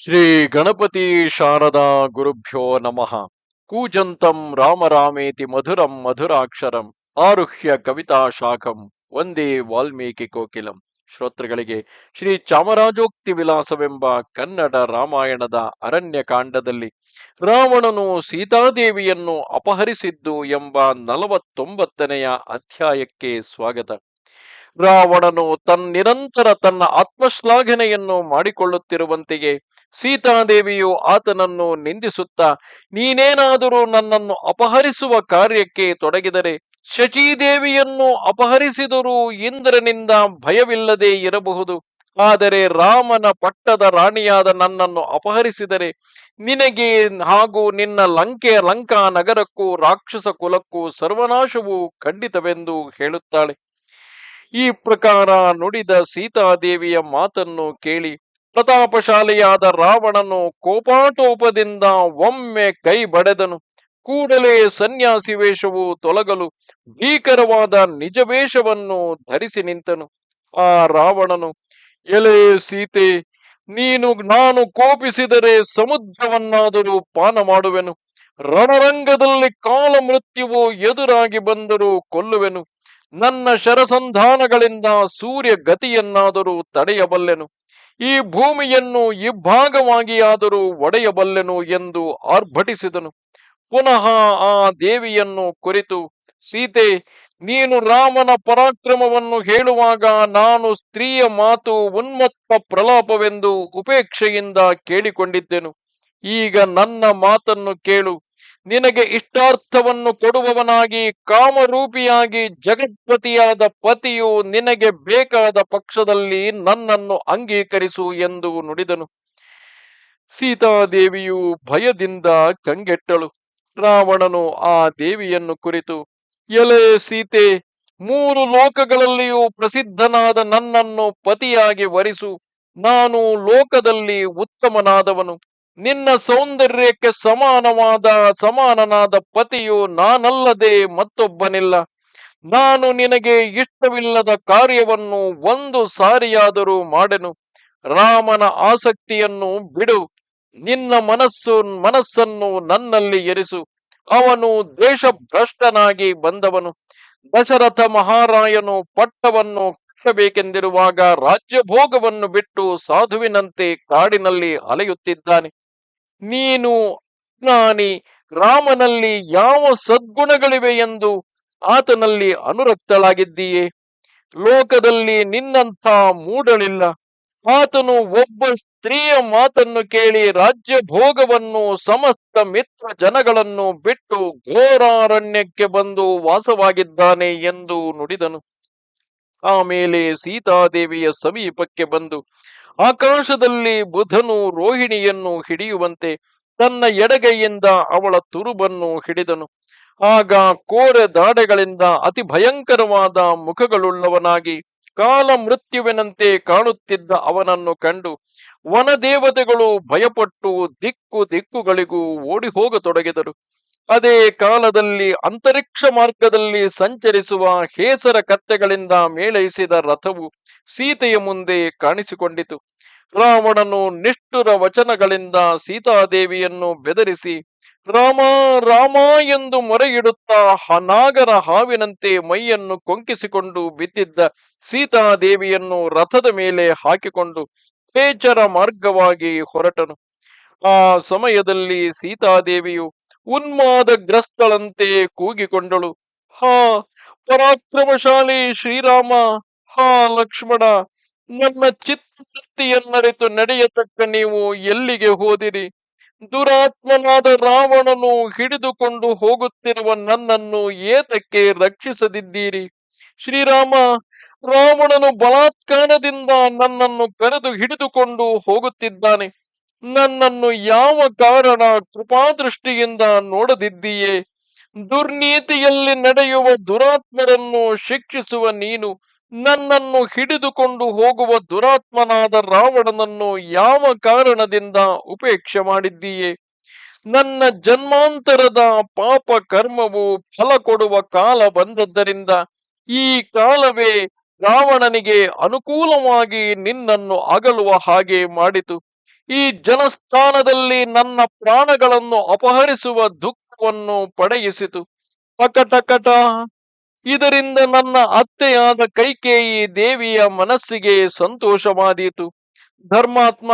ಶ್ರೀ ಗಣಪತಿ ಶಾರದಾ ಗುರುಭ್ಯೋ ನಮಃ. ಕೂಜಂತಂ ರಾಮ ರಾಮೇತಿ ಮಧುರಂ ಮಧುರಾಕ್ಷರಂ ಆರುಹ್ಯ ಕವಿತಾ ಶಾಖಂ ಒಂದೇ ವಾಲ್ಮೀಕಿ ಕೋಕಿಲಂ. ಶ್ರೋತೃಗಳಿಗೆ ಶ್ರೀ ಚಾಮರಾಜೋಕ್ತಿ ವಿಲಾಸವೆಂಬ ಕನ್ನಡ ರಾಮಾಯಣದ ಅರಣ್ಯಕಾಂಡದಲ್ಲಿ ರಾವಣನು ಸೀತಾದೇವಿಯನ್ನು ಅಪಹರಿಸಿದ್ದು ಎಂಬ ನಲವತ್ತೊಂಬತ್ತನೆಯ ಅಧ್ಯಾಯಕ್ಕೆ ಸ್ವಾಗತ. ರಾವಣನು ತನ್ನಿರಂತರ ತನ್ನ ಆತ್ಮಶ್ಲಾಘನೆಯನ್ನು ಮಾಡಿಕೊಳ್ಳುತ್ತಿರುವಂತೆಯೇ ಸೀತಾದೇವಿಯು ಆತನನ್ನು ನಿಂದಿಸುತ್ತಾ, ನೀನೇನಾದರೂ ನನ್ನನ್ನು ಅಪಹರಿಸುವ ಕಾರ್ಯಕ್ಕೆ ತೊಡಗಿದರೆ, ಶಚೀದೇವಿಯನ್ನು ಅಪಹರಿಸಿದರೂ ಇಂದ್ರನಿಂದ ಭಯವಿಲ್ಲದೆ ಇರಬಹುದು. ಆದರೆ ರಾಮನ ಪಟ್ಟದ ರಾಣಿಯಾದ ನನ್ನನ್ನು ಅಪಹರಿಸಿದರೆ, ನಿನಗೆ ಹಾಗೂ ನಿನ್ನ ಲಂಕೆ ಲಂಕಾ ನಗರಕ್ಕೂ ರಾಕ್ಷಸ ಕುಲಕ್ಕೂ ಸರ್ವನಾಶವು ಖಂಡಿತವೆಂದು ಹೇಳುತ್ತಾಳೆ. ಈ ಪ್ರಕಾರ ನುಡಿದ ಸೀತಾದೇವಿಯ ಮಾತನ್ನು ಕೇಳಿ ಪ್ರತಾಪಶಾಲಿಯಾದ ರಾವಣನು ಕೋಪಾಟೋಪದಿಂದ ಒಮ್ಮೆ ಕೈ ಬಡೆದನು. ಕೂಡಲೇ ಸನ್ಯಾಸಿ ವೇಷವು ತೊಲಗಲು ಭೀಕರವಾದ ನಿಜ ವೇಷವನ್ನು ಧರಿಸಿ ನಿಂತನು. ಆ ರಾವಣನು, ಎಲೆ ಸೀತೆ, ನೀನು, ನಾನು ಕೋಪಿಸಿದರೆ ಸಮುದ್ರವನ್ನಾದರೂ ಪಾನ ಮಾಡುವೆನು. ರಣರಂಗದಲ್ಲಿ ಕಾಲ ಮೃತ್ಯುವು ಎದುರಾಗಿ ಬಂದರೂ ಕೊಲ್ಲುವೆನು. ನನ್ನ ಶರಸಂಧಾನಗಳಿಂದ ಸೂರ್ಯ ಗತಿಯನ್ನಾದರೂ ತಡೆಯಬಲ್ಲೆನು, ಈ ಭೂಮಿಯನ್ನು ಇಬ್ಭಾಗವಾಗಿಯಾದರೂ ಒಡೆಯಬಲ್ಲೆನು ಎಂದು ಆರ್ಭಟಿಸಿದನು. ಪುನಃ ಆ ದೇವಿಯನ್ನು ಕುರಿತು, ಸೀತೆ, ನೀನು ರಾಮನ ಪರಾಕ್ರಮವನ್ನು ಹೇಳುವಾಗ ನಾನು ಸ್ತ್ರೀಯ ಮಾತು ಉನ್ಮತ್ತ ಪ್ರಲಾಪವೆಂದು ಉಪೇಕ್ಷೆಯಿಂದ ಕೇಳಿಕೊಂಡಿದ್ದೆನು. ಈಗ ನನ್ನ ಮಾತನ್ನು ಕೇಳು. ನಿನಗೆ ಇಷ್ಟಾರ್ಥವನ್ನು ಕೊಡುವವನಾಗಿ, ಕಾಮರೂಪಿಯಾಗಿ ಜಗತ್ಪತಿಯಾದ ಪತಿಯು ನಿನಗೆ ಬೇಕಾದ ಪಕ್ಷದಲ್ಲಿ ನನ್ನನ್ನು ಅಂಗೀಕರಿಸು ಎಂದು ನುಡಿದನು. ಸೀತಾದೇವಿಯು ಭಯದಿಂದ ಕಂಗೆಟ್ಟಳು. ರಾವಣನು ಆ ದೇವಿಯನ್ನು ಕುರಿತು, ಎಲೆ ಸೀತೆ, ಮೂರು ಲೋಕಗಳಲ್ಲಿಯೂ ಪ್ರಸಿದ್ಧನಾದ ನನ್ನನ್ನು ಪತಿಯಾಗಿ ವರಿಸು. ನಾನು ಲೋಕದಲ್ಲಿ ಉತ್ತಮನಾದವನು. ನಿನ್ನ ಸೌಂದರ್ಯಕ್ಕೆ ಸಮಾನವಾದ, ಸಮಾನನಾದ ಪತಿಯು ನಾನಲ್ಲದೆ ಮತ್ತೊಬ್ಬನಿಲ್ಲ. ನಾನು ನಿನಗೆ ಇಷ್ಟವಿಲ್ಲದ ಕಾರ್ಯವನ್ನು ಒಂದು ಸಾರಿಯಾದರೂ ಮಾಡೆನು. ರಾಮನ ಆಸಕ್ತಿಯನ್ನು ಬಿಡು. ನಿನ್ನ ಮನಸ್ಸು, ಮನಸ್ಸನ್ನು ನನ್ನಲ್ಲಿ ಎರಿಸು. ಅವನು ದೇಶಭ್ರಷ್ಟನಾಗಿ ಬಂದವನು. ದಶರಥ ಮಹಾರಾಯನು ಪಟ್ಟವನ್ನು ಕಟ್ಟಬೇಕೆಂದಿರುವಾಗ ರಾಜ್ಯಭೋಗವನ್ನು ಬಿಟ್ಟು ಸಾಧುವಿನಂತೆ ಕಾಡಿನಲ್ಲಿ ಅಲೆಯುತ್ತಿದ್ದಾನೆ. ನೀನು ಜ್ಞಾನಿ, ರಾಮನಲ್ಲಿ ಯಾವ ಸದ್ಗುಣಗಳಿವೆ ಎಂದು ಆತನಲ್ಲಿ ಅನುರಕ್ತಳಾಗಿದ್ದೀಯೇ? ಲೋಕದಲ್ಲಿ ನಿನ್ನಂಥ ಮೂಡಲಿಲ್ಲ ಆತನು ಒಬ್ಬ ಸ್ತ್ರೀಯ ಮಾತನ್ನು ಕೇಳಿ ರಾಜ್ಯ ಭೋಗವನ್ನು ಸಮಸ್ತ ಮಿತ್ರ ಜನಗಳನ್ನು ಬಿಟ್ಟು ಘೋರಾರಣ್ಯಕ್ಕೆ ಬಂದು ವಾಸವಾಗಿದ್ದಾನೆ ಎಂದು ನುಡಿದನು. ಆಮೇಲೆ ಸೀತಾದೇವಿಯ ಸಮೀಪಕ್ಕೆ ಬಂದು ಆಕಾಶದಲ್ಲಿ ಬುಧನು ರೋಹಿಣಿಯನ್ನು ಹಿಡಿಯುವಂತೆ ತನ್ನ ಎಡಗೈಯಿಂದ ಅವಳ ತುರುಬನ್ನು ಹಿಡಿದನು. ಆಗ ಕೋರೆ ದಾಡೆಗಳಿಂದ ಅತಿ ಭಯಂಕರವಾದ ಮುಖಗಳುಳ್ಳವನಾಗಿ ಕಾಲ ಮೃತ್ಯುವಿನಂತೆ ಕಾಣುತ್ತಿದ್ದ ಅವನನ್ನು ಕಂಡು ವನದೇವತೆಗಳು ಭಯಪಟ್ಟು ದಿಕ್ಕು ದಿಕ್ಕುಗಳಿಗೂ ಓಡಿ ಹೋಗತೊಡಗಿದರು ಅದೇ ಕಾಲದಲ್ಲಿ ಅಂತರಿಕ್ಷ ಮಾರ್ಗದಲ್ಲಿ ಸಂಚರಿಸುವ ಹೇಸರ ಕತ್ತೆಗಳಿಂದ ಮೇಳೈಸಿದ ರಥವು ಸೀತೆಯ ಮುಂದೆ ಕಾಣಿಸಿಕೊಂಡಿತು. ರಾವಣನು ನಿಷ್ಠುರ ವಚನಗಳಿಂದ ಸೀತಾದೇವಿಯನ್ನು ಬೆದರಿಸಿ, ರಾಮ ರಾಮ ಎಂದು ಮೊರೆಯಿಡುತ್ತಾ ಹನಾಗರ ಹಾವಿನಂತೆ ಮೈಯನ್ನು ಕೊಂಕಿಸಿಕೊಂಡು ಬಿದ್ದಿದ್ದ ಸೀತಾದೇವಿಯನ್ನು ರಥದ ಮೇಲೆ ಹಾಕಿಕೊಂಡು ಪೇಚರ ಮಾರ್ಗವಾಗಿ ಹೊರಟನು. ಆ ಸಮಯದಲ್ಲಿ ಸೀತಾದೇವಿಯು ಉನ್ಮಾದಗ್ರಸ್ತಳಂತೆ ಕೂಗಿಕೊಂಡಳು. ಹಾ, ಪರಾಕ್ರಮಶಾಲಿ ಶ್ರೀರಾಮ ಹಾ, ಲಕ್ಷ್ಮಣ, ನನ್ನ ಚಿತ್ತವೃತ್ತಿಯನ್ನರಿತು ನಡೆಯತಕ್ಕ ನೀವು ಎಲ್ಲಿಗೆ ಹೋದಿರಿ? ದುರಾತ್ಮನಾದ ರಾವಣನು ಹಿಡಿದುಕೊಂಡು ಹೋಗುತ್ತಿರುವ ನನ್ನನ್ನು ಏತಕ್ಕೆ ರಕ್ಷಿಸದಿದ್ದೀರಿ? ಶ್ರೀರಾಮ, ರಾವಣನು ಬಲಾತ್ಕಾರದಿಂದ ನನ್ನನ್ನು ಕರೆದು ಹಿಡಿದುಕೊಂಡು ಹೋಗುತ್ತಿದ್ದಾನೆ. ನನ್ನನ್ನು ಯಾವ ಕಾರಣ ಕೃಪಾದೃಷ್ಟಿಯಿಂದ ನೋಡದಿದ್ದೀಯೇ? ದುರ್ನೀತಿಯಲ್ಲಿ ನಡೆಯುವ ದುರಾತ್ಮರನ್ನು ಶಿಕ್ಷಿಸುವ ನೀನು, ನನ್ನನ್ನು ಹಿಡಿದುಕೊಂಡು ಹೋಗುವ ದುರಾತ್ಮನಾದ ರಾವಣನನ್ನು ಯಾವ ಕಾರಣದಿಂದ ಉಪೇಕ್ಷೆ ಮಾಡಿದ್ದೀಯೇ? ನನ್ನ ಜನ್ಮಾಂತರದ ಪಾಪ ಕರ್ಮವು ಫಲ ಕೊಡುವ ಕಾಲ ಬಂದದ್ದರಿಂದ ಈ ಕಾಲವೇ ರಾವಣನಿಗೆ ಅನುಕೂಲವಾಗಿ ನಿನ್ನನ್ನು ಅಗಲುವ ಹಾಗೆ ಮಾಡಿತು. ಈ ಜನಸ್ಥಾನದಲ್ಲಿ ನನ್ನ ಪ್ರಾಣಗಳನ್ನು ಅಪಹರಿಸುವ ದುಃಖವನ್ನು ಪಡೆಯಿಸಿತು. ಪಕಟಕಟ ಇದರಿಂದ ನನ್ನ ಅತ್ತೆಯಾದ ಕೈಕೇಯಿ ದೇವಿಯ ಮನಸ್ಸಿಗೆ ಸಂತೋಷವಾದೀತು. ಧರ್ಮಾತ್ಮ,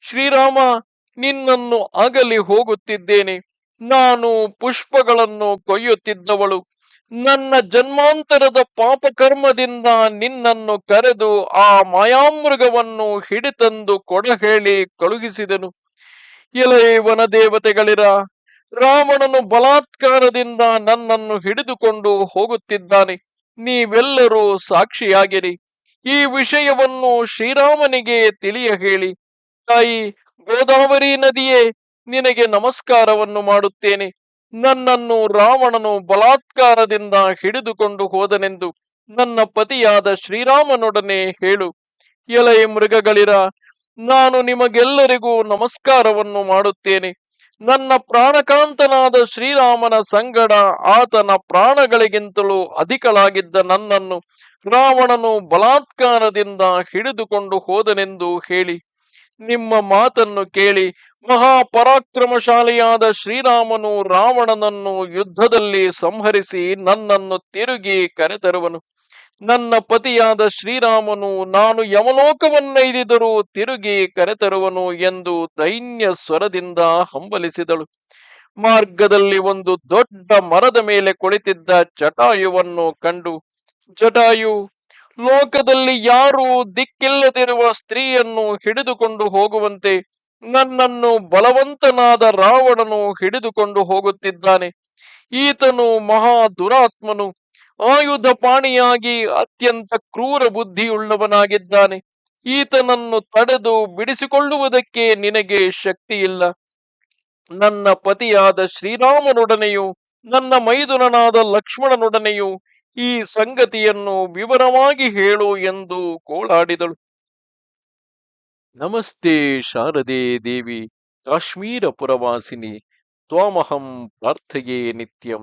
ಶ್ರೀರಾಮ, ನಿನ್ನನ್ನು ಅಗಲಿ ಹೋಗುತ್ತಿದ್ದೇನೆ. ನಾನು ಪುಷ್ಪಗಳನ್ನು ಕೊಯ್ಯುತ್ತಿದ್ದವಳು. ನನ್ನ ಜನ್ಮಾಂತರದ ಪಾಪಕರ್ಮದಿಂದ ನಿನ್ನನ್ನು ಕರೆದು ಆ ಮಾಯಾಮೃಗವನ್ನು ಹಿಡಿತಂದು ಕೊಡ ಹೇಳಿ ಕಳುಹಿಸಿದನು. ಎಲೆ ವನದೇವತೆಗಳಿರ ರಾವಣನು ಬಲಾತ್ಕಾರದಿಂದ ನನ್ನನ್ನು ಹಿಡಿದುಕೊಂಡು ಹೋಗುತ್ತಿದ್ದಾನೆ. ನೀವೆಲ್ಲರೂ ಸಾಕ್ಷಿಯಾಗಿರಿ. ಈ ವಿಷಯವನ್ನು ಶ್ರೀರಾಮನಿಗೆ ತಿಳಿಯ ಹೇಳಿ ತಾಯಿ ಗೋದಾವರಿ ನದಿಯೇ, ನಿನಗೆ ನಮಸ್ಕಾರವನ್ನು ಮಾಡುತ್ತೇನೆ. ನನ್ನನ್ನು ರಾವಣನು ಬಲಾತ್ಕಾರದಿಂದ ಹಿಡಿದುಕೊಂಡು ಹೋದನೆಂದು ನನ್ನ ಪತಿಯಾದ ಶ್ರೀರಾಮನೊಡನೆ ಹೇಳು. ಎಲೆಯ ಮೃಗಗಳಿರ, ನಾನು ನಿಮಗೆಲ್ಲರಿಗೂ ನಮಸ್ಕಾರವನ್ನು ಮಾಡುತ್ತೇನೆ. ನನ್ನ ಪ್ರಾಣಕಾಂತನಾದ ಶ್ರೀರಾಮನ ಸಂಗಡ ಆತನ ಪ್ರಾಣಗಳಿಗಿಂತಲೂ ಅಧಿಕಳಾಗಿದ್ದ ನನ್ನನ್ನು ರಾವಣನು ಬಲಾತ್ಕಾರದಿಂದ ಹಿಡಿದುಕೊಂಡು ಹೋದನೆಂದು ಹೇಳಿ, ನಿಮ್ಮ ಮಾತನ್ನು ಕೇಳಿ ಮಹಾಪರಾಕ್ರಮಶಾಲಿಯಾದ ಶ್ರೀರಾಮನು ರಾವಣನನ್ನು ಯುದ್ಧದಲ್ಲಿ ಸಂಹರಿಸಿ ನನ್ನನ್ನು ತಿರುಗಿ ಕರೆತರುವನು. ನನ್ನ ಪತಿಯಾದ ಶ್ರೀರಾಮನು, ನಾನು ಯಮಲೋಕವನ್ನೈದಿದರೂ ತಿರುಗಿ ಕರೆತರುವನು ಎಂದು ದೈನ್ಯ ಸ್ವರದಿಂದ ಹಂಬಲಿಸಿದಳು. ಮಾರ್ಗದಲ್ಲಿ ಒಂದು ದೊಡ್ಡ ಮರದ ಮೇಲೆ ಕುಳಿತಿದ್ದ ಜಟಾಯುವನ್ನು ಕಂಡು, ಜಟಾಯು, ಲೋಕದಲ್ಲಿ ಯಾರು ದಿಕ್ಕಿಲ್ಲದಿರುವ ಸ್ತ್ರೀಯನ್ನು ಹಿಡಿದುಕೊಂಡು ಹೋಗುವಂತೆ, ನನ್ನನ್ನು ಬಲವಂತನಾದ ರಾವಣನು ಹಿಡಿದುಕೊಂಡು ಹೋಗುತ್ತಿದ್ದಾನೆ. ಈತನು ಮಹಾ ದುರಾತ್ಮನು. ಆಯುಧ ಪಾಣಿಯಾಗಿ ಅತ್ಯಂತ ಕ್ರೂರ ಬುದ್ಧಿಯುಳ್ಳವನಾಗಿದ್ದಾನೆ. ಈತನನ್ನು ತಡೆದು ಬಿಡಿಸಿಕೊಳ್ಳುವುದಕ್ಕೆ ನಿನಗೆ ಶಕ್ತಿ ಇಲ್ಲ ನನ್ನ ಪತಿಯಾದ ಶ್ರೀರಾಮನೊಡನೆಯೂ, ನನ್ನ ಮೈದುನನಾದ ಲಕ್ಷ್ಮಣನೊಡನೆಯೂ ಈ ಸಂಗತಿಯನ್ನು ವಿವರವಾಗಿ ಹೇಳು ಎಂದು ಕೋಳಾಡಿದಳು. ನಮಸ್ತೆ ಶಾರದೆ ದೇವಿ, ಕಾಶ್ಮೀರ ಪುರವಾಸಿನಿ, ತ್ವಾಮಹಂ ಪ್ರಾರ್ಥೆಯೇ ನಿತ್ಯಂ.